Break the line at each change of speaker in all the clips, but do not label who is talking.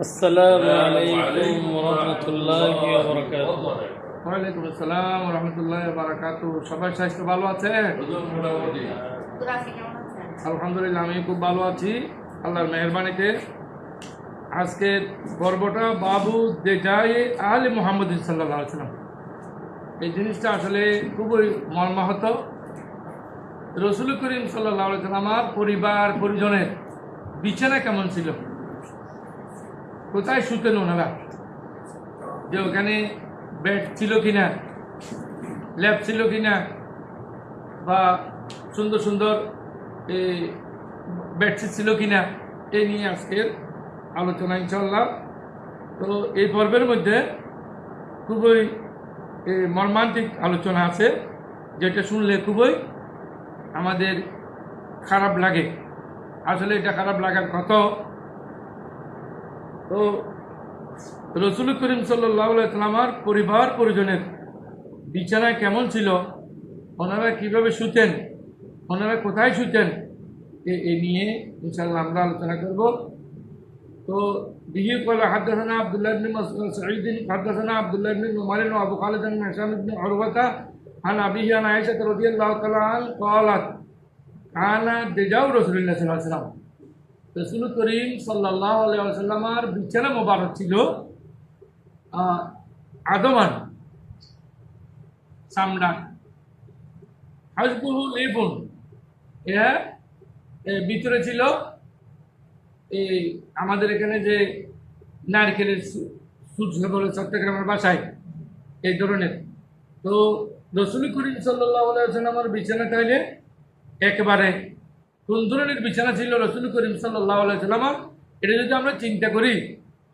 السلام عليكم ورحمة الله وبركاته
ওয়ালাইকুম আসসালাম রহমতুল্লাহ বারাকাত সবাই স্বাস্থ্য ভালো আছে আলহামদুলিল্লাহ আমি খুব ভালো আছি আল্লাহর মেহরবানিতে আজকের পর্বটা বাবু দেজাই আলী মোহাম্মদ সাল্লাহ সাল্লাম এই জিনিসটা আসলে খুবই মর্মাহত রসুল করিম সাল্লাহ সাল্লাম আমার পরিবার পরিজনের বিছানা কেমন ছিল কোথায় শুতেন ওনারা যে ওখানে বেড ছিল কিনা ল্যাব ছিল কিনা বা সুন্দর সুন্দর এই বেডশিট ছিল কিনা এই নিয়ে আজকের আলোচনা ইনশাল্লাহ তো এই পর্বের মধ্যে খুবই এ, মর্মান্তিক আলোচনা আছে যেটা শুনলে খুবই আমাদের খারাপ লাগে। আসলে এটা খারাপ লাগার কথা তো রসুল করিম সাল্লামের পরিবার পরিজনের বিছানা কেমন ছিল ওনারা কিভাবে শুতেন ওনারা কোথায় শুতেন এ- এ নিয়ে ইনশাল্লাহ আমরা আলোচনা করব তো به قال حدثنا عبد الله بن مسعود سعيد حدثنا عبد الله بن عمر وابو خالد بن هشام بن عروة عن أبيه عن عائشة رضي الله تعالى عنها قالت كان دجاو رسول الله صلى الله عليه وسلم রসুল করিম সাল্লাহ আলাইসাল্লামার বিছানা মোবারক ছিল আদমান, চামড়া। হাজবুহু লেবুন এরা ভিতরে ছিল এই আমাদের এখানে যে নারকেলের সূর্য বলে চট্টগ্রামের বাসায়, এই ধরনের। তো রসুল করিম সাল্লাহ আলাইসাল্লামার বিছানা তাইলে একেবারে কোন ধরনের বিছানা ছিল রসুল করিম সাল্লাহ আলাইসাল্লামার এটা যদি আমরা চিন্তা করি,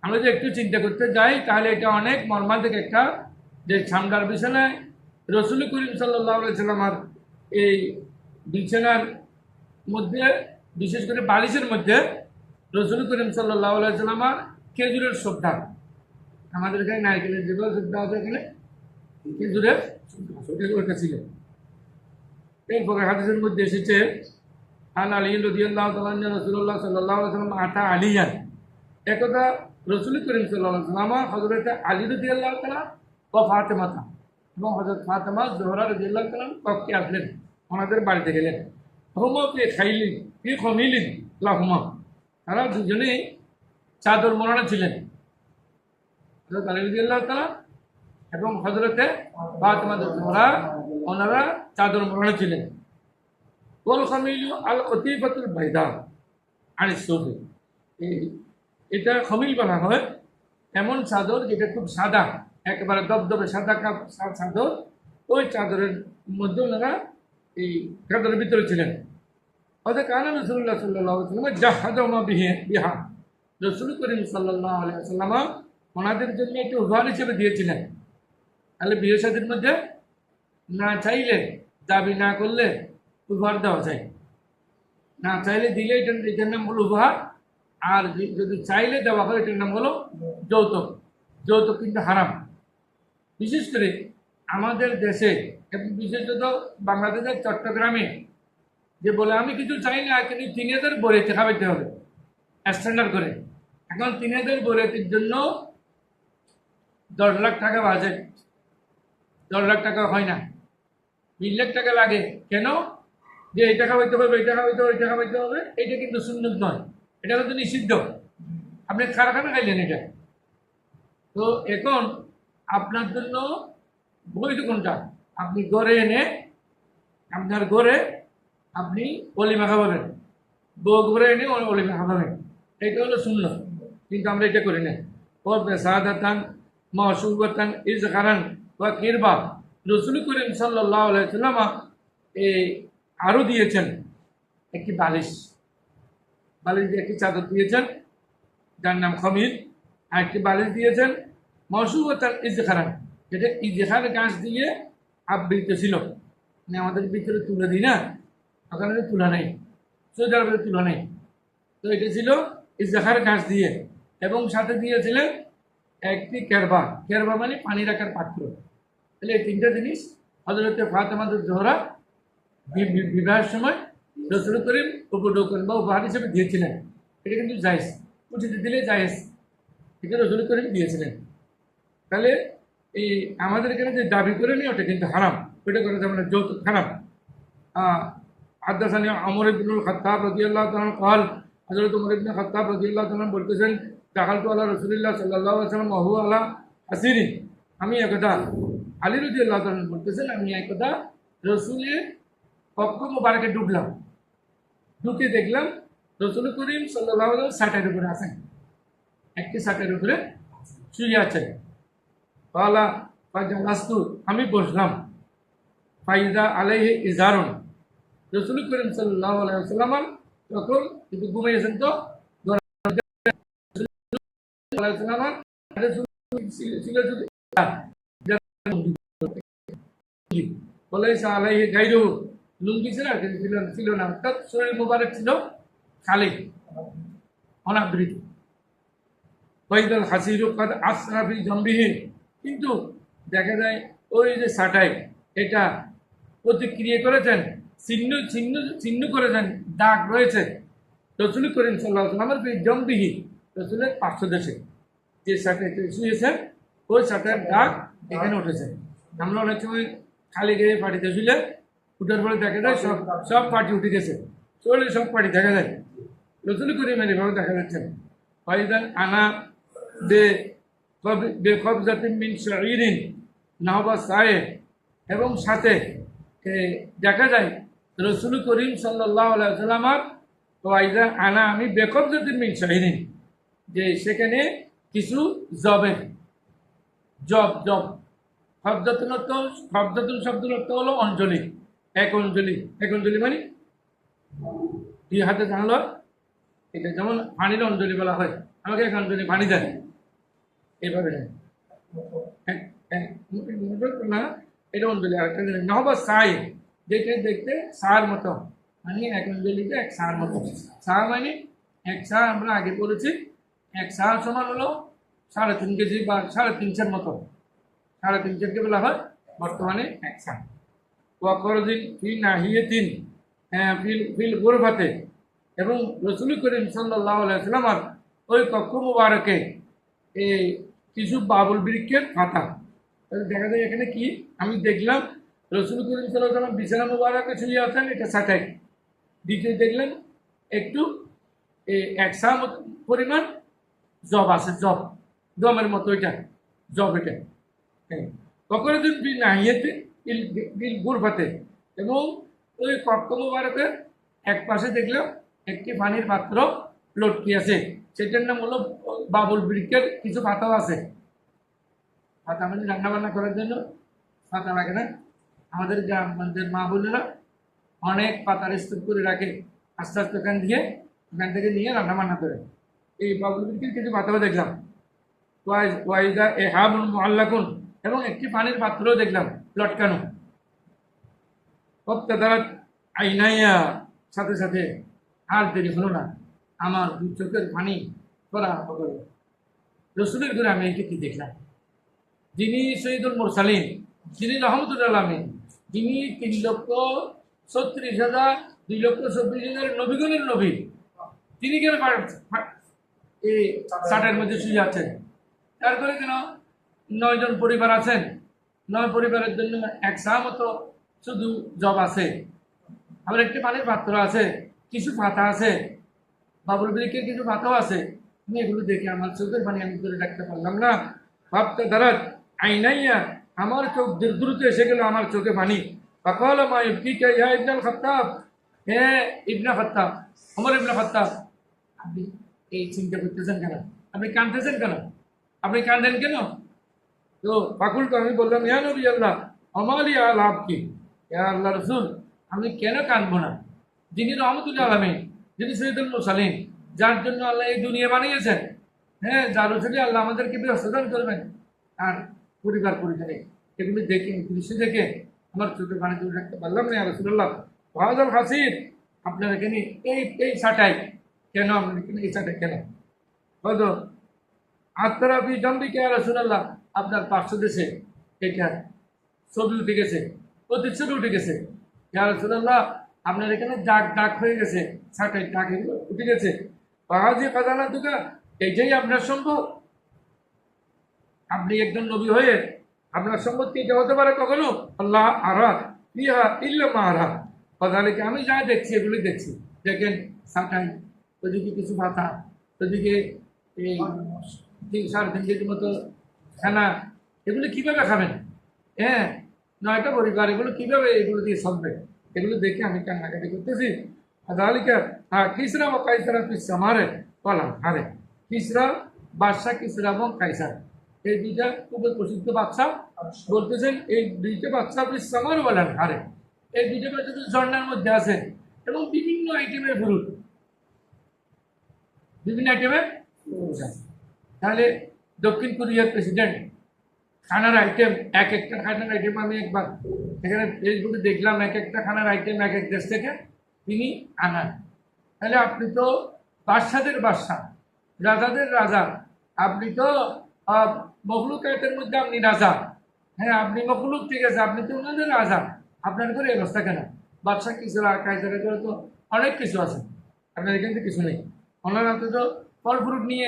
আমরা যদি একটু চিন্তা করতে যাই, তাহলে এটা অনেক মর্মান্তিক একটা যে সামডার বিছানায় রসুল করিম সাল্লাহ আলাইসাল্লামার এই বিছানার মধ্যে, বিশেষ করে বালিশের মধ্যে, রসুল করিম সাল্লাহ আলাইসাল্লামার খেজুরের শ্রদ্ধা আমাদের এখানে নারকেলের যেগুলো শ্রদ্ধা আছে এখানে? খেজুরের শ্রদ্ধা ছিল। এরপরে হাদিসের মধ্যে এসেছে আন আলী রদিয়াল্লাহ তালান রসুল্লাহ সাল্লাহ সাল্লাম আটা আলিয়ান। একথা রসুল করিম সাল্লাহ সাল্লামা হজরত আলী রদিয়াল্লাহ তালা ও ফাতেমাতা এবং হজরত ফাতেমা জোহরা রদিয়াল্লাহ তালাম কক্ষে আসলেন। ওনাদের বাড়িতে গেলেন। হোমা পে খাইলিন পে খমিলিন লাহুমা। তারা দুজনেই চাদর মরানা ছিলেন। হজরত আলী রদিয়াল্লাহ তালা এবং হজরতে ফাতেমা জোহরা, ওনারা চাদর মরানা ছিলেন। সৌদি এই এটা খমিল বলা হয়। এমন চাদর যেটা খুব সাদা, একেবারে দবদবে সাদা কাপ চাদর। ওই চাদরের মধ্যে ওনারা এই চাদরের ভিতরে ছিলেন। অর্থাৎ কানা রসুল্লাহ সাল্লাহ সাল্লাম জাহাদমা বিহে বিহা। রসুল করিম সাল্লামা ওনাদের জন্য একটি উপহার হিসেবে দিয়েছিলেন। তাহলে বিয়ে সাথীর মধ্যে না চাইলে দাবি না করলে উপহার দেওয়া যায়। না চাইলে দিলে এটা এটার নাম হলো উপহার। আর যদি- চাইলে দেওয়া হয়, এটার নাম হলো যৌতুক। যৌতুক কিন্তু হারাম। বিশেষ করে আমাদের দেশে এবং বিশেষত বাংলাদেশের চট্টগ্রামে যে বলে, আমি কিছু চাই না, কিন্তু তিন হাজার বরেতে খাওয়াইতে হবে। স্ট্যান্ডার্ড করে। এখন তিন হাজার বরেতির জন্য দশ লাখ টাকা বাজেট দশ লাখ টাকা হয় না। বিশ লাখ টাকা লাগে। কেন? যে এটা খাওয়াইতে হবে এটা খাওয়াইতে হবে এটা খাওয়াইতে হবে, এটা কিন্তু সুন্নত নয়। এটা কিন্তু নিষিদ্ধ। আপনি কারখানা খাইলেন এটা। তো এখন আপনার জন্য বৈধ কোনটা? আপনি ঘরে এনে আপনার ঘরে আপনি অলিমা খাওয়াবেন বউ ঘরে এনে অলিমা খাওয়াবেন এটা হলো শূন্য কিন্তু আমরা এটা করি না। ওর সাদাতান মহসুবতান ইজহারান বা কিরবা রসুল করিম সাল্লাহ আলাইসাল্লামা এই আরও দিয়েছেন একটি বালিশ। বালিশ দিয়ে একটি চাদর দিয়েছেন, যার নাম খমির। আর একটি বালিশ দিয়েছেন মহসুবতান ইজহারান যেটা ইজহার গাছ দিয়ে আবৃত ছিল। মানে আমাদের ভিতরে তুলে দিই না, ওখানে তুলা নেই সৌদি আরবের তুলা নেই। তো এটা ছিল ইজহার গাছ দিয়ে। এবং সাথে দিয়েছিলেন একটি কেরবা। কেরবা মানে পানি রাখার পাত্র। তাহলে এই তিনটা জিনিস হজরতে ফাতেমাদের জোহরা বিবাহের সময় নজরুল করিম উপডৌকন বা উপহার হিসেবে দিয়েছিলেন। এটা কিন্তু জায়েজ। উচিত দিলে জায়েজ। এটা নজরুল করিম দিয়েছিলেন। তাহলে এই আমাদের এখানে যে দাবি করে নি ওটা কিন্তু হারাম। ওটা করে মানে যৌতুক হারাম। আদাসানি আমর ইবনুল খত্তাব রদিয়াল্লাহ তালন কল হজরত উমর ইবনুল খত্তাব রদিয়াল্লাহ তালন বলতেছেন, দাখালতু আল্লাহ রসুলিল্লাহ সাল্লাহ আসলাম মহু আল্লাহ হাসিরি আমি একদা আলী রদিয়াল্লাহ তালন বলতেছেন, আমি একদা রসুলের কক্ষ মোবারকে ঢুকলাম ঢুকে দেখলাম রসুল করিম ওয়াসাল্লাম সাটের উপরে আছেন। একটি সাটের উপরে শুয়ে আছেন পালা ফাজালাস্তু, আমি বসলাম। ফাইদা আলাইহি ইজারুন। রসুল করিম সাল্লাহ আলাইসাল্লাম তখন কিন্তু ঘুমিয়েছেন তো বলে আলাইহি গাইরু লুঙ্গি ছিল, আর কিছু ছিল ছিল না। অর্থাৎ শরীর মোবারক ছিল খালি, অনাবৃত। ওয়াইদাল হাসিরু কাদ আশরাফি জম্বিহীন কিন্তু দেখা যায় ওই যে সাটাই, এটা প্রতিক্রিয়া করেছেন চিহ্ন চিহ্ন চিহ্ন করেছেন, দাগ রয়েছে। রসুল করিম সাল্লাহ আমার জম্বিহি, রসুলের পার্শ্ব দেশে যে সাটাইতে শুয়েছেন ওই সাটার দাগ এখানে উঠেছে। আমরা অনেক সময় খালি গায়ে পাটিতে শুলে উঠার পরে দেখা যায় সব সব পার্টি উঠে গেছে। চলে সব পার্টি দেখা যায়। রসুল করিমের এভাবে দেখা যাচ্ছে। ফাইদান আনা বে কবজাতিন মিন শাইরিন নাহবা সায়ে এবং সাথে দেখা যায় রসুল করিম সাল্লাহ সাল্লামার ওয়াইদা আনা আমি বেকবজাতিন মিন শাইরিন যে সেখানে কিছু জবের। Job job. অর্থ শব্দাতুন শব্দের অর্থ হলো অঞ্জলি এক অঞ্জলি এক অঞ্জলি মানে? দুই হাতে জানলো, এটা যেমন পানির অঞ্জলি বলা হয়, আমাকে এক অঞ্জলি পানি দেয়। এইভাবে দেয়। এক- মোটামুটি না, এটা অঞ্জলি আর একটা জিনিস। নহবা সাই যেটা দেখতে সার মতো। মানে এক অঞ্জলিতে এক সার মতো। সার মানে এক সার আমরা আগে বলেছি এক সার সমান হলো সাড়ে তিন কেজি বা সাড়ে তিনশের মতো। সাড়ে তিনশেরকে বলা হয়, বর্তমানে এক সার। ওয়াকরদিন ফি নাহিয়েতিন হ্যাঁ, ফিল গোরফাতে। এবং রসুল করিম সাল্লাহ আলাইসালামার ওই কক্ষ মুবারকে এই কিছু বাবুল বৃক্ষের পাতা দেখা যায় এখানে কি? আমি দেখলাম রসুল করিম সাল্লাহ বিছানা মুবারকে শুয়ে আছেন এটা সাটাই দ্বিতীয় দেখলেন একটু মত- পরিমাণ জব আছে জব। দমের মতো এটা জব এটা। কখনো দিন নাহিয়েতে বিল গুরফাতে এবং ওই কক্ষ মুবারকের এক পাশে দেখলাম একটি পানির পাত্র লটকি আছে। সেটার নাম হলো বাবুল বৃক্ষের কিছু পাতাও আছে। পাতা মানে রান্নাবান্না করার জন্য পাতা লাগে না। আমাদের গ্রামগঞ্জের মা বোনেরা অনেক পাতার স্তূপ করে রাখে। আস্তে আস্তে ওখান দিয়ে, ওখান থেকে নিয়ে রান্নাবান্না করে। এই বাবুল বৃক্ষের কিছু পাতাও দেখলাম। ওয়াই- ওয়াইদা এ হাবুন মোহাল্লাকুন এবং একটি পানির পাত্রও দেখলাম। লটকানো। অত্যাদারাত আইনাইয়া সাথে সাথে আর দেরি হলো না। আমার দুই চোখের পানি করা করল রসুলের ঘরে আমি কি দেখলাম। যিনি শহীদুল মোরসালিন, যিনি রহমতুল আলমিন, যিনি তিন লক্ষ ছত্রিশ হাজার, দুই লক্ষ চব্বিশ হাজার নবীগণের নবী, তিনি কেন এই ষাটের মধ্যে শুয়ে আছেন? তারপরে কেন নয়জন পরিবার আছেন? নয় পরিবারের জন্য এক মতো শুধু জব আছে। আবার একটি পানির পাত্র আছে, কিছু পাতা আছে, বাবুল ব্রিকের কিছু পাতাও আছে। আমি এগুলো দেখে আমার চোখের পানি আমি ধরে রাখতে পারলাম না। ভাবতে দাঁড়াত আইনাইয়া আমার চোখ দূর দ্রুত এসে গেল আমার চোখে পানি। পাকাল মা ইবকি কে ইয়া ইবনাল খত্তাব। হে ইবনা খত্তাব আমার ইবনা খত্তাব, আপনি এই চিন্তা করতেছেন কেন? আপনি কাঁদতেছেন কেন? আপনি কাঁদেন কেন? তো পাকুল তো আমি বললাম, ইয়া নবী আল্লাহ আমারই আল কি ইয়া আল্লাহ রসুল, আমি কেন কাঁদবো না? যিনি রহমতুল্লাহ আলমী যিনি সৈয়দুল মুসালিম যার জন্য আল্লাহ এই দুনিয়া বানিয়েছেন। হ্যাঁ যার রসুলি আল্লাহ আমাদেরকে ব্যবস্থাদান করবেন। আর পরিবার পরিজনে এগুলি দেখে দৃশ্য দেখে আমার চোখে পানি তুলে রাখতে পারলাম না রসুল্লাহ ভাজাল হাসির আপনার এখানে এই এই ছাটাই, কেন আপনার এখানে এই ছাটাই, কেন? হয়তো আত্মারা আপনি জম্বিকে রসুল্লাহ আপনার পার্শ্ব দেশে এটা ছবি উঠে গেছে প্রতিচ্ছবি উঠে গেছে রসুল্লাহ আপনার এখানে দাগ দাগ হয়ে গেছে ছাটাই দাগ এগুলো উঠে গেছে পাহাজি খাজানা দুকা এইটাই আপনার সম্ভব। আপনি একজন নবী হয়ে, আপনার সম্পত্তি এটা হতে পারে কখনো? আল্লাহ আরা ইহা ইল্লা মাহারা কথালিকে আমি যা দেখছি, এগুলি দেখছি। দেখেন সাটাই ওদিকে কিছু পাতা ওদিকে এই তিন সাড়ে তিন মতো খানা, এগুলো কীভাবে খাবেন? হ্যাঁ নয়টা পরিবার, এগুলো কীভাবে এগুলো দিয়ে চলবে এগুলো দেখে আমি কান্নাকাটি করতেছি। আর আদালিকা হ্যাঁ কিসরা ও কাইসারা পিস আমারে বলা আরে কিসরা বাদশাহ কিসরা এবং কাইসার। এই দুইটা খুব প্রসিদ্ধ বাচ্চা বলতেছেন, এই দুইটা বাচ্চা পিস আমার বলেন, হারে। এই দুইটা বাচ্চা তো ঝর্ণার মধ্যে আছে এবং বিভিন্ন আইটেমের ফুরুট। বিভিন্ন আইটেমের তাহলে দক্ষিণ কোরিয়ার প্রেসিডেন্ট খানার আইটেম এক একটা খানার আইটেম আমি একবার এখানে ফেসবুকে দেখলাম এক একটা খানার আইটেম এক এক দেশ থেকে তিনি আনান। তাহলে আপনি তো বাদশাদের বাদশাহ রাজাদের রাজা আপনি তো আহ, মখলুকাতের মধ্যে আপনি রাজা। হ্যাঁ আপনি মখলুক ঠিক আছে আপনি তো ওনাদের রাজা। আপনার করে অবস্থা কেন? বাদশাহ কিছু কায়দারে করে তো অনেক কিছু আছে। আপনার এখান থেকে কিছু নেই। ওনারা তো ফল ফ্রুট নিয়ে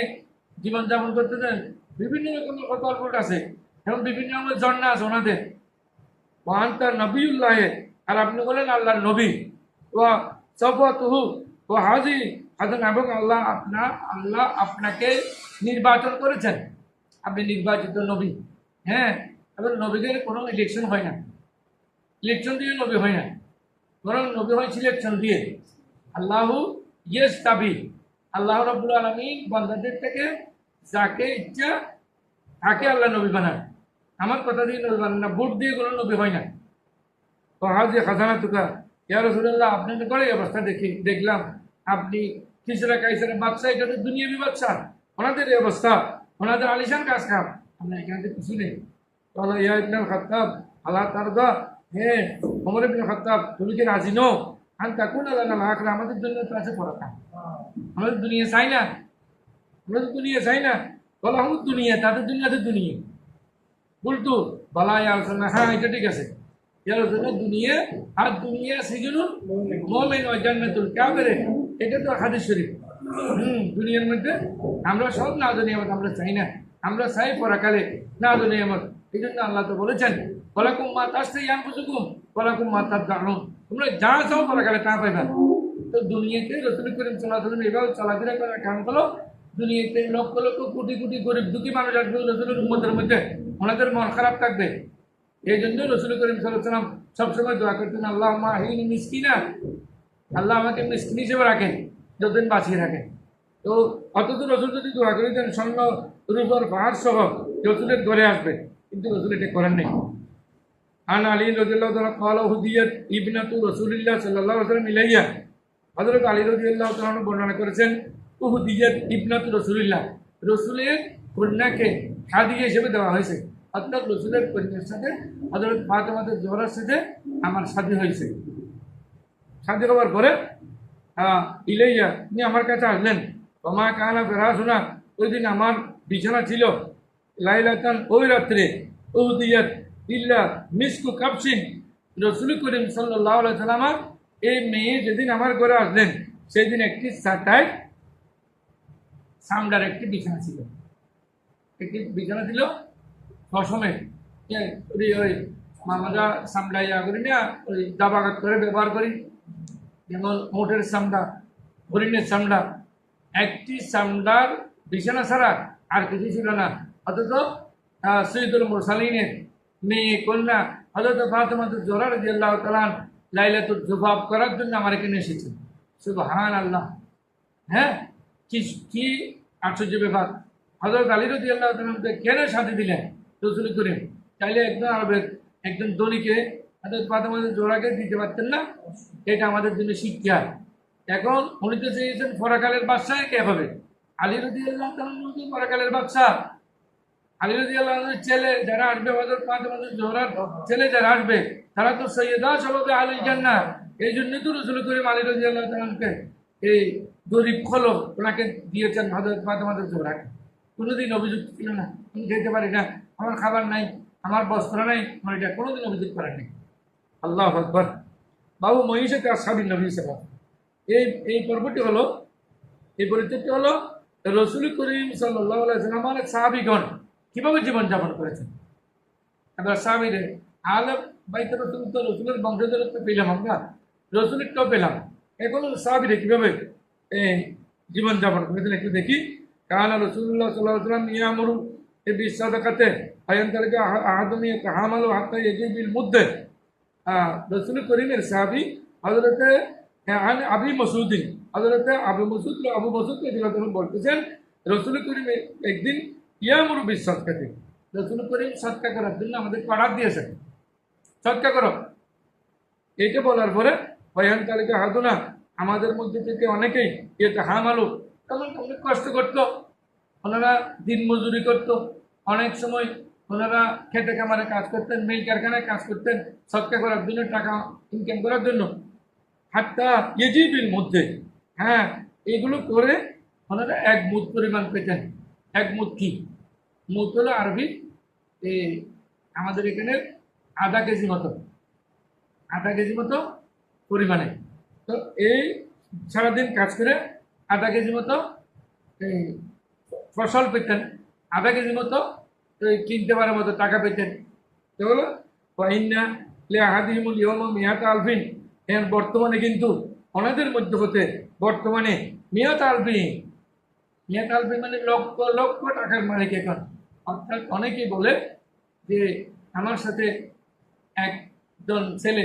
জীবনযাপন করতে দেন বিভিন্ন রকমের ফ্রুট আছে। এবং বিভিন্ন রকমের ঝর্ণা আছে ওনাদের। তার নবীউল্লাহ, আর আপনি বলেন আল্লাহর নবী। ও সফতুহু ও হাজি হাজান এবং আল্লাহ আপনার আল্লাহ আপনাকে নির্বাচন করেছেন। আপনি নির্বাচিত নবী। হ্যাঁ এবং নবীদের কোনো ইলেকশন হয় না। ইলেকশন দিয়ে নবী হয় না। বরং নবী হয় সিলেকশন দিয়ে। আল্লাহু ইয়েস তাবি আল্লাহ রব্বুল আলমী বন্ধাদের থেকে যাকে ইচ্ছা, তাকে আল্লাহ নবী বানান আমার কথা দিয়ে নবী বানান না, ভোট দিয়ে কোনো নবী হয় না। তো হাজি খাজানা তুকা ইয়া রসুল্লাহ আপনাদের করে অবস্থা দেখি, দেখলাম। আপনি খিচড়া কাইসারা বাচ্চা, এটা তো দুনিয়াবি বাচ্চা। ওনাদের এই অবস্থা, ওনাদের আলিশান কাজ খাম আপনার এখানে কিছু নেই। তাহলে ইয়া ইবনে খাত্তাব, আল্লাহ তারদা হ্যাঁ ওমর ইবনে খাত্তাব, তুমি কি রাজি নো আন তাকুন আল্লাহ না আমাদের জন্য তো আছে পড়াটা আমাদের দুনিয়া চাই না। আমরা তো দুনিয়া চাই না। বলা হুম দুনিয়া, তাদের দুনিয়াতে দুনিয়া। উল্টু বলা আলোচনা হ্যাঁ এটা ঠিক আছে। জন্য দুনিয়া, আর দুনিয়া সিজনুল মোমেন ও জান্নাতুল কাফিরে। এটা তো হাদিস শরীফ। হুম, দুনিয়ার মধ্যে আমরা সব না আমরা চাই না। আমরা চাই পরাকালে না দুনিয়ামত এই জন্য আল্লাহ তো বলেছেন বলাকুম মা তাস্তে ইয়ান বুঝুকুম বলাকুম মা তার দাঁড়ুন তোমরা যা চাও পরাকালে তা পাইবা। তো দুনিয়াতে রসুল করিম চলাচল এভাবে চলাফেরা করার কারণ হলো দুনিয়াতে লক্ষ লক্ষ কোটি কোটি গরিব দুঃখী মানুষ আসবে রসুলের উম্মতের মধ্যে। ওনাদের মন খারাপ থাকবে। এই জন্য রসুল করিম সাল্লাম সবসময় দোয়া করতেন আল্লাহ মাহিন মিসকিনা আল্লাহ আমাকে মিসকিন হিসেবে রাখেন, যতদিন বাঁচিয়ে রাখেন। তো অথচ রসুল যদি দোয়া করে দেন, স্বর্ণ, রূপর পাহাড় সহ রসুলের ঘরে আসবে। কিন্তু রসুল এটা করেন নেই। আন আলী রদিল্লাহ তালা কল হুদিয়ত ইবনাতু রসুলিল্লাহ সাল্লাহ সাল্লাম ইলাইয়া। হজরত আলী তালন বর্ণনা করেছেন উহুদিয়ত ইবনাতু রসুলিল্লাহ। রসুলের কন্যাকে খাদিয়া হিসেবে দেওয়া হয়েছে। অর্থাৎ রসুলের কন্যার সাথে হজরত ফাতেমাদের জোহরার সাথে আমার শাদী হয়েছে। শাদী হওয়ার পরে ইলাইয়া তিনি আমার কাছে আসলেন। তোমার কানা ফেরা শোনা ওই দিন আমার বিছানা ছিল। লাইলাতান ওই রাত্রে উহুদিয়াত ইল্লা মিসকু কাপসিন রসুল করিম সাল্লাহ সাল্লামা, এই মেয়ে যেদিন আমার ঘরে আসলেন, সেই দিন একটি সাটায় সামডার একটি বিছানা ছিল। একটি বিছানা ছিল ফসমের ওই ওই আমরা সামড়াইয়া করি না ওই দাবাঘাত করে ব্যবহার করি। যেমন মোটের চামড়া হরিণের চামড়া একটি সামডার বিছানা ছাড়া আর কিছু ছিল না। অথচ আহ, সৈয়দুল মুরসালিনের মেয়ে কন্যা হজরত ফাতেমাতুল জোহরা রাদিয়াল্লাহু তাআলা লাইলাতুল জুবাব করার জন্য আমার এখানে এসেছে। সুবহান আল্লাহ হ্যাঁ? কি কি আশ্চর্য ব্যাপার? হজরত আলী রদি আল্লাহ কেন সাথে দিলেন? রসুল করিম, চাইলে একজন আরবের একজন দলিকে হজরত ফাতেমাতুল জোহরাকে দিতে পারতেন না? এটা আমাদের জন্য শিক্ষা এখন উনি তো চেয়েছেন ফরাকালের বাদশাহ কে হবে। আলী রদি আল্লাহ পরাকালের বাদশাহ। আলী রদি আল্লাহের ছেলে যারা আসবে হজরত ফাতেমাতুল জোহরার ছেলে যারা আসবে, তারা তো সৈয়দা সবাবে আলী জান্না এই জন্যই তো রসুল করিম আলী রদি আল্লাহ এই গরিব খলো, ওনাকে দিয়েছেন হজরত ফাতেমাতুল জোহরাকে কোনোদিন অভিযোগ ছিল না, আমি খেতে পারি না, আমার খাবার নাই, আমার বস্ত্র নাই, আমার এটা কোনোদিন অভিযোগ করেননি আল্লাহ আকবর। বাবু মহিষে তার স্বামী নবী সালাম এই এই পর্বটি হলো, এই পরিচিতি হলো রসুল করিম সাল্লাম অনেক সাহাবিগণ কীভাবে জীবনযাপন করেছেন? এবার সাহাবিরে আলে বাইতে রসুল তো রসুলের বংশধরত্ব পেলাম আমরা, রসুলের তো পেলাম। এখন সাহাবিরে কীভাবে জীবনযাপন করেছেন। একটু দেখি। কানা রসুল্লাহ সাল্লাহ সাল্লাম ইয়ামরু এ বিশ্বাদাকাতে আয়ন্তরকে আহাদমি হামালো হাত্তা এজিবিল মুদ্দে। রসুল করিমের সাহাবি হজরতে আন আবি মসুদ্দিন হজরতে আবু মসুদ আবু মসুদ বলতেছেন, রসুল করিম একদিন ইয়ামরু বিশ্বাসকাতে, রসুল করিম সৎকা করার জন্য আমাদের অর্ডার দিয়েছেন। সৎকা করো। এইটা বলার পরে বয়ান তালিকা হাদুনা আমাদের মধ্যে থেকে অনেকেই এটা হামালু তখন অনেক কষ্ট করতো, ওনারা দিন মজুরি করতো, অনেক সময় ওনারা খেটে কামারে কাজ করতেন, মিল কারখানায় কাজ করতেন সৎকা করার জন্য টাকা ইনকাম করার জন্য। হাতটা ইজিবির মধ্যে। হ্যাঁ এগুলো করে ওনারা এক মুদ পরিমাণ পেতেন। এক মুদ কি? মুদ হলো আরবি এই আমাদের এখানে আধা কেজি মতো। আধা কেজি মতো পরিমাণে। তো এই সারাদিন কাজ করে আধা কেজি মতো এই ফসল পেতেন, আধা কেজি মতো কিনতে পারার মতো টাকা পেতেন। তো হলো পাইন্না লে আহাদিমুল ইয়ম মিয়াত আলফিন। এর বর্তমানে কিন্তু ওনাদের মধ্যে হতে বর্তমানে মিয়াত আলফিন। মিয়াত আলফিন মানে লক্ষ লক্ষ টাকার মালিক এখন। অর্থাৎ অনেকেই বলে যে আমার সাথে একজন ছেলে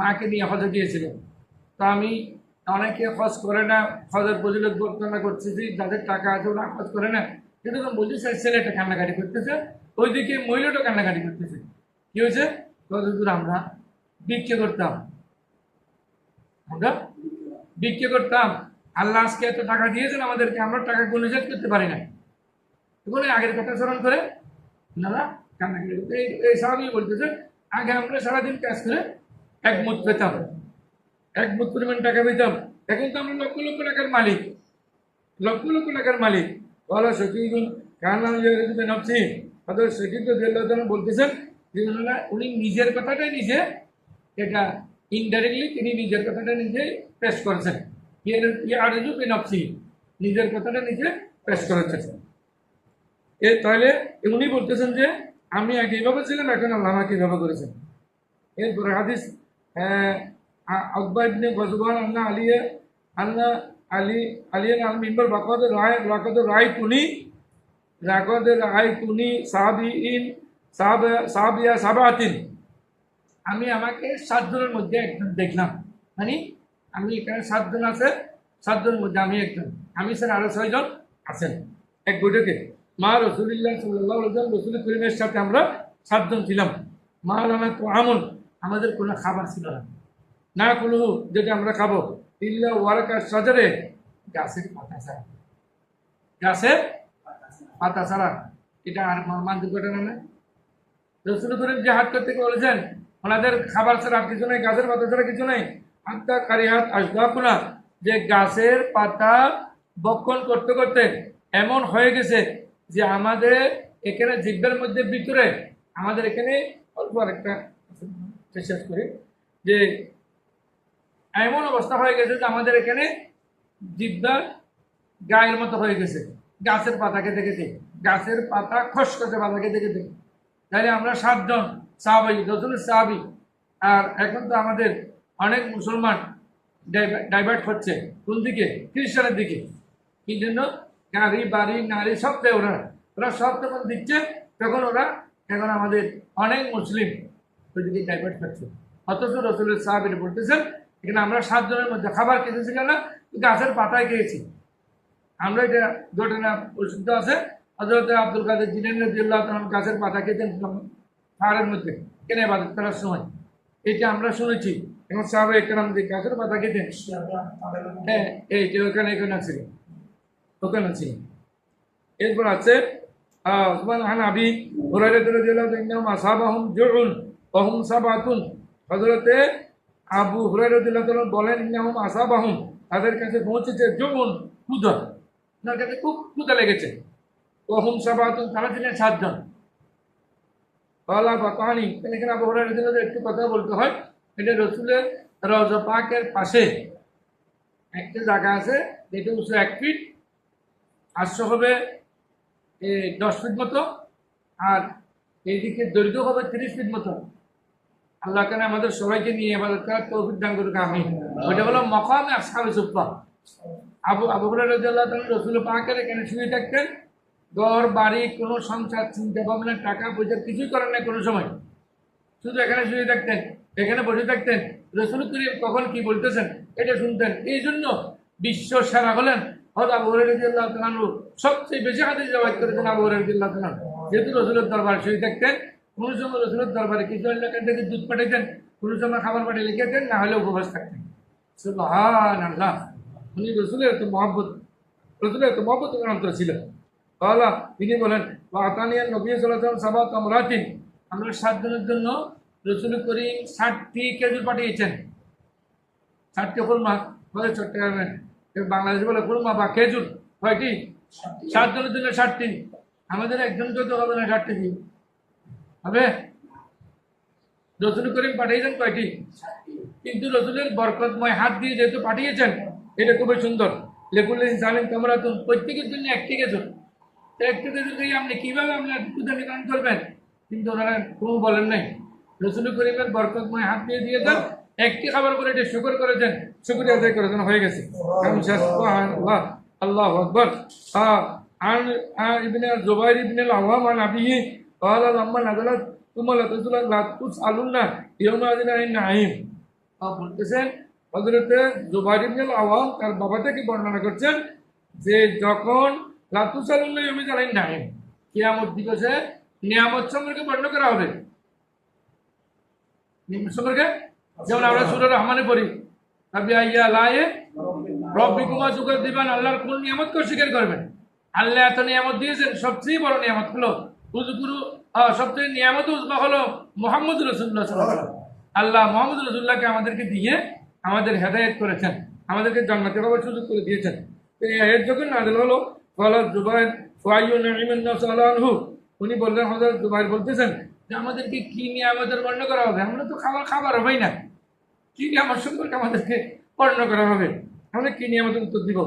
মাকে নিয়ে হজে গিয়েছিল। তো আমি অনেকে খরচ করে না ফজিলত বর্ণনা করছে যে যাদের টাকা আছে ওরা খরচ করে না। কিন্তু তখন বলছি স্যার ছেলেটা কান্নাকাটি করতেছে, ওইদিকে মহিলাটা কান্নাকাটি করতেছে। কি হয়েছে? ততদূর আমরা বিক্রি করতাম? আমরা বিক্রি করতাম। আল্লাহ আজকে এত টাকা দিয়েছেন আমাদেরকে, আমরা টাকা গুণিজাত করতে পারি না বলে আগের কথা স্মরণ করে ওনারা কান্নাকাটি এই স্বাভাবিক বলতেছে, আগে আমরা সারাদিন কাজ করে এক মুঠ পেতাম এক মুঠ পরিমাণ টাকা পেতাম এখন তো আমরা লক্ষ লক্ষ টাকার মালিক। লক্ষ লক্ষ টাকার মালিক। বলো শকিগুন কান্না নবসি অথবা শকিদ বলতেছেন। যে ওনারা উনি নিজের কথাটাই নিজে এটা ইনডাইরেক্টলি তিনি নিজের কথাটা নিজে পেশ করেছেন। আরজু নবসি নিজের কথাটা নিজে পেশ করেছেন। এ তাহলে উনি বলতেছেন যে, আমি আগে এইভাবে ছিলাম, এখন আল্লাহ আমাকে এইভাবে করেছেন। এরপরে হাদিস আকবর ইবনে গজবান, আন্না আলিয়া, আন্না আলী আলিয়ান আল মিম্বর বাকদ রায় রাকদ রায় তুনি রাকদ রায় তুনি সাহাবি ইন সাহাব, সাহাবিয়া সাবাতিন। আমি আমাকে সাতজনের মধ্যে একজন দেখলাম। মানে আমি এখানে সাতজন আছে, সাতজনের মধ্যে আমি একজন। আমি স্যার আরও ছয়জন আছেন এক বৈঠকে। মা রসুলিল্লাহ সাল্লাহ রসুল করিমের সাথে আমরা সাতজন ছিলাম। মা রানা তো আমন, আমাদের কোনো খাবার ছিল না। না কোনো যেটা আমরা খাব। ইল্লা ওয়ারাকা সাজারে গাছের পাতা ছাড়া। গাছের পাতা ছাড়া। এটা আর মানতে ঘটনা না। রসুল করিম যে হাত করতে বলেছেন, ওনাদের খাবার ছাড়া কিছু নেই, গাছের পাতা ছাড়া কিছু নেই। আত্মা কারি কারিহাত আসবাকুনা যে গাছের পাতা বক্ষণ করতে করতে এমন হয়ে গেছে যে আমাদের এখানে জিব্বের মধ্যে ভিতরে, আমাদের এখানে অল্প আরেকটা শেষ করি, যে এমন অবস্থা হয়ে গেছে যে আমাদের এখানে জিব্বার গায়ের মতো হয়ে গেছে। গাছের পাতা খেতে খেতে গাছের পাতা খসখসে পাতা খেতে খেতে তাহলে আমরা সাতজন সাহাবি রসুলের সাহাবি। আর এখন তো আমাদের অনেক মুসলমান ডাইভার্ট হচ্ছে। কোন দিকে? খ্রিস্টানের দিকে। কি জন্য? গাড়ি, বাড়ি, নারী সব ওরা। ওরা সব যখন দিচ্ছে, তখন ওরা এখন আমাদের অনেক মুসলিম ওইদিকে ডাইভার্ট হচ্ছে। অথচ রসুলের সাহাবির বলতেছেন এখানে আমরা সাতজনের মধ্যে খাবার খেতেছি কেন গাছের পাতায় খেয়েছি। আমরা এটা ঘটনা প্রসিদ্ধ আছে। হজরত আব্দুল কাদের জিনের জিল্লাহ তখন গাছের পাতা খেতেন পাহাড়ের মধ্যে কেনে বাজার করার সময়। এটা আমরা শুনেছি। এখন সাহাবে এখানে আমাদের গাছের পাতা খেতেন হ্যাঁ এই যে ওখানে এখানে আছে। ওখানে আছে। এরপর আছে ওসমান হান আবি হুরাইরা রাদিয়াল্লাহু আনহু আসাবাহুম জুউন ওয়া হুম সাবাতুন। হযরতে আবু রাদিয়াল্লাহু বলেন, ইন্নাহুম আসাবাহুম। তাদের কাছে পৌঁছেছে জুউন ক্ষুধা। ওনার কাছে খুব ক্ষুধা লেগেছে। ও হুম সাবাতুন, তারা ছিলেন সাতজন। কলা বা কাহানি এখানে আবু রাদিয়াল্লাহু একটু কথা বলতে হয়। এটা রসুলের রওজা পাকের পাশে একটা জায়গা আছে, যেটা উঁচু এক ফিট আটশো হবে দশ ফিট মতো, আর এইদিকে দৈর্ঘ্য হবে তিরিশ ফিট মতো। আল্লাহ কেন আমাদের সবাইকে নিয়ে আমাদের তৌফিক দান করুক আমি ওইটা হলো মকামে আসহাবে সুপ্পা আবু আবু তাআলা রাসূল পাকের এখানে শুয়ে থাকতেন। ঘর, বাড়ি, কোনো সংসার, চিন্তা ভাবনা, টাকা পয়সা কিছুই করেন না কোনো সময়। শুধু এখানে শুয়ে থাকতেন, এখানে বসে থাকতেন। রসুল করিম কখন কি বলতেছেন এটা শুনতেন। এই জন্য বিশ্ব সেরা হলেন হয়তো আবু তালানু সবচেয়ে বেশি হাতে জবাই করেছেন আবু তালান যেহেতু রসুলের দরবার শুয়ে থাকতেন কোনো সময় রসুলের দরবারে কিছু এলাকার থেকে দুধ পাঠাইতেন, কোনো সময় খাবার পাঠিয়ে লিখেতেন না হলে উপবাস থাকতেন। সুবহান আল্লাহ। উনি রসুলের এত মহব্বত রসুলের এত মহব্বত অন্তর ছিল। তাহলে তিনি বলেন আতানিয়া নবী সাল্লাম সাবা তামরাতিন আমরা সাতজনের জন্য রসুল করিম ষাটটি খেজুর পাঠিয়েছেন। ষাটটি খুলমা বলে চট্টগ্রামে বাংলাদেশে বলে খুলমা বা খেজুর। কয়টি? সাতজনের জন্য ষাটটি। আমাদের একজনকে তো হবে না ষাটটি হবে? রসুল করিম পাঠিয়েছেন কয়টি? কিন্তু রসুলের বরকতময় হাত দিয়ে যেহেতু পাঠিয়েছেন, এটা খুবই সুন্দর। লেকুল ইনসালিম তো প্রত্যেকের জন্য একটি গেছুন একটি গেছুন আপনি কীভাবে আপনার উদাহরণীকরণ করবেন? কিন্তু ওনারা কোনো বলেন নাই। রসুল করিমের বরকতময় হাত দিয়ে দিয়েছেন, একটি খাবার করে এটা শুকর করেছেন। শুকরিয়া আদায় করেছেন হয়ে গেছে। আল্লাহ আকবর। আহ আর ইবনে জুবাইর ইবনে আওয়াম আন আবিহি قال لما نزلت ثم لا تزال لا تسألن يومئذ عن النعيم বলতেছেন হজরতে জুবাইর ইবনে আওয়াম তার বাবা থেকে বর্ণনা করছেন যে যখন লাতুসালুল্লাহ আমি জানেন নাইম কিয়ামত দিবসে নিয়ামত সম্পর্কে বর্ণনা করা হবে নিয়ামত সম্পর্কে যেমন আমরা সুরের রহমানে পড়ি রবি আইয়া লায়ে রব্বি কুমার চুকের দিবেন আল্লাহর কোন নিয়ামতকে অস্বীকার করবেন আল্লাহ এত নিয়ামত দিয়েছেন সবচেয়ে বড় নিয়ামত হলো আহ, সবচেয়ে নিয়ামত উজমা হলো মোহাম্মদ রসুল্লাহ আল্লাহ মোহাম্মদ রসুল্লাহকে আমাদেরকে দিয়ে আমাদের হেদায়েত করেছেন। আমাদেরকে জান্নাতে পাওয়ার সুযোগ করে দিয়েছেন। এই আয়াত যখন নাজিল হলো ফলা জুবাইর উনি বললেন হযরত জুবাইর বলতেছেন যে আমাদেরকে কি নিয়ে আমাদের বর্ণনা করা হবে? আমরা তো খাবার খাবার হবেই না। কি নিয়ে আমার সম্পর্কে আমাদেরকে বর্ণনা করা হবে? আমরা কি নিয়ে উত্তর দিব?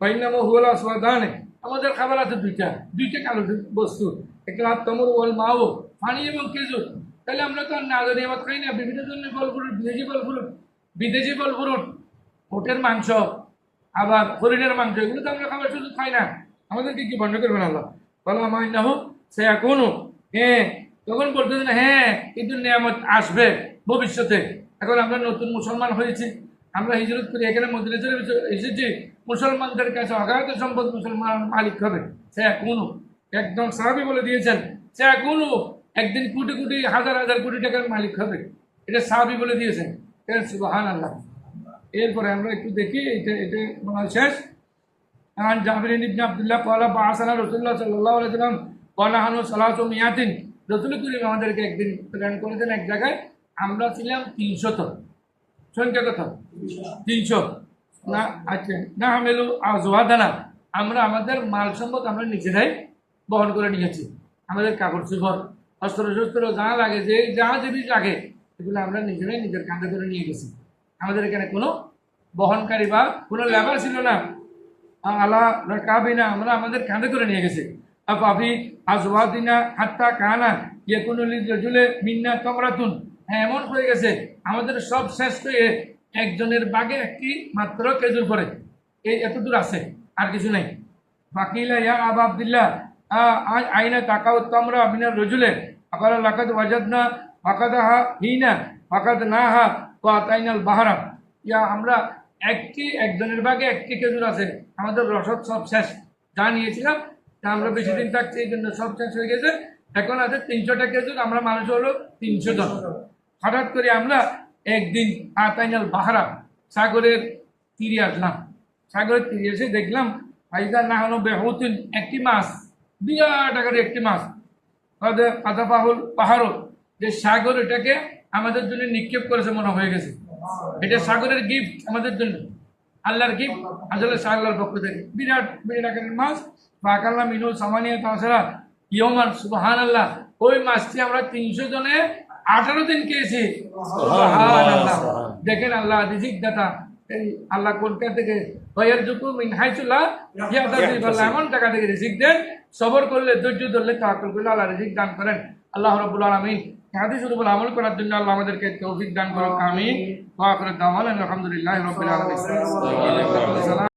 পাইনামো হুয়াল আসওয়াদানে। আমাদের খাবার আছে দুইটা। দুইটা কালো বস্তু। হাত তমর ওয়াল মাও পানি এবং খেজুর। তাহলে আমরা তো আর না জানি আমার খাই না। বিভিন্ন ধরনের ফল ফ্রুট, বিদেশি ফল ফ্রুট, বিদেশি ফল ফ্রুট, ওটের মাংস, আবার হরিণের মাংস, এগুলো তো আমরা খাবার শুধু খাই না। আমাদেরকে কি বন্ধ করবেন আল্লাহ? বলো আমার না হোক সে এখনও হ্যাঁ তখন বলতেছেন হ্যাঁ কিন্তু নিয়ামত আসবে ভবিষ্যতে। এখন আমরা নতুন মুসলমান হয়েছি। আমরা হিজরত করি এখানে মন্দিরে চলে এসেছি। মুসলমানদের কাছে অগাধ সম্পদ মুসলমান মালিক হবে। সে এখনও একদম সাহাবি বলে দিয়েছেন চাগুলো একদিন কোটি কোটি, হাজার হাজার কোটি টাকার মালিক হবে। এটা সাহাবি বলে দিয়েছেন। সুবাহান আল্লাহ এরপরে আমরা একটু দেখি, এটা এটা বলা শেষ। আন জাফরিন ইবনে আব্দুল্লাহ কলা বা আসানা রসুল্লাহ সাল্লাহ আলাইসালাম কলাহানু সালাহ মিয়াতিন। রসুল করিম আমাদেরকে একদিন প্রেরণ করেছেন এক জায়গায়, আমরা ছিলাম তিনশো তিনশত সংখ্যা কত? তিনশো। না আচ্ছা না আমেলু আজওয়াদানা। আমরা আমাদের মাল সম্পদ আমরা নিজেরাই বহন করে নিয়েছি। আমাদের কাপড় চোপড় অস্ত্র শস্ত্র যা লাগে, যে যা জিনিস লাগে, এগুলো আমরা নিজেরাই নিজের কাঁধে করে নিয়ে গেছি। আমাদের এখানে কোনো বহনকারী বা কোনো লেবার ছিল না। আলা রাকাবিনা আমরা আমাদের কাঁধে করে নিয়ে গেছি। আফি আজওয়াদিনা, হাত্তা কানা কোনো রজুলে মিন্না তমরাতুন। হ্যাঁ এমন হয়ে গেছে, আমাদের সব শেষ হয়ে একজনের বাগে একটি মাত্র খেজুর পড়ে। এই এতদূর আছে, আর কিছু নেই। বাকিলা ইয়া আবা আবদুল্লাহ আইনা তাকাও তামরা মিনার রজুলে। আকালা লাকাত ওয়াজাদনা, ফাকাদাহা হিনা, ফাকাদ না হা তো আতাইনাল বাহারা ইয়া, আমরা একটি, একজনের ভাগে একটি খেজুর আছে। আমাদের রসদ সব শেষ। যা নিয়েছিলাম, তা আমরা বেশি দিন থাকছি, এই জন্য সব শেষ হয়ে গেছে। এখন আছে তিনশোটা খেজুর, আমরা মানুষ হলো তিনশো জন হঠাৎ করে আমরা একদিন আতাইনাল বাহারা সাগরের তীরে আসলাম। সাগরের তীরে এসে দেখলাম, ফাইজা না হলো বেহতিন, একটি মাছ। বিরাট আকারের একটি মাছ। কাদা পাহুল পাহাড়ও। যে সাগর এটাকে আমাদের জন্য নিক্ষেপ করেছে মনে হয়ে গেছে। এটা সাগরের গিফট আমাদের জন্য। আল্লাহর গিফট আসলে আল্লাহর পক্ষ থেকে। বিরাট বিরাট আকারের মাছ। বাকাল্লা, মিনু, সামানিয়া, তাছাড়া ইয়মান সুবাহান আল্লাহ ওই মাছটি আমরা তিনশো জনে আঠারো দিন খেয়েছি। দেখেন আল্লাহ, রিজিক দাতা। এই আল্লাহ কোনটা থেকে হয়ার জুকু মিন হাইচুলা এমন টাকা থেকে রিজিক দেন সবর করলে ধৈর্য ধরলে করলে আল্লাহ রিজিক দান করেন। আল্লাহ রাব্বুল আলমিন হাদিস উপর আমল করার জন্য আল্লাহ আমাদেরকে তৌফিক দান করুন আমিন। ওয়া আখিরু দাওয়ানা আলহামদুলিল্লাহি রাব্বিল আলামিন।